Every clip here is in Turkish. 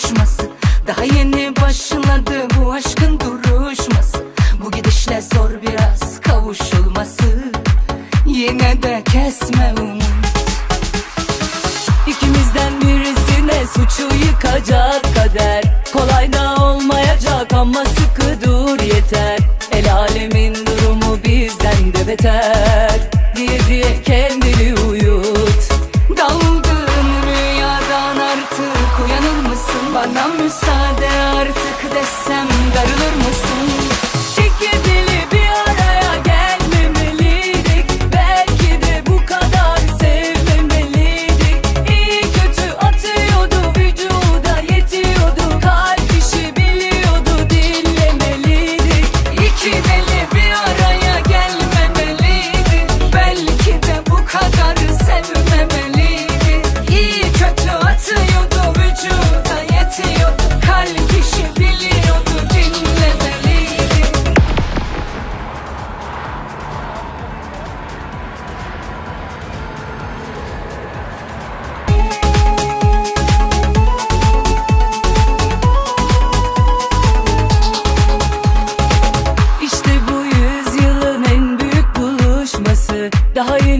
buluşması Daha yeni başladı bu aşkın duruşması. Bu gidişle zor biraz kavuşulması. Yine de kesme umut. İkimizden birisine suçu yıkacak kader. Kolay da olmayacak ama sıkı dur yeter. El alemin durumu bizden de beter. Diye diye kendini Bana müsaade artık desem darılır mısın?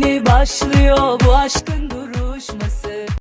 Yeni başlıyor. Bu aşkın duruşması.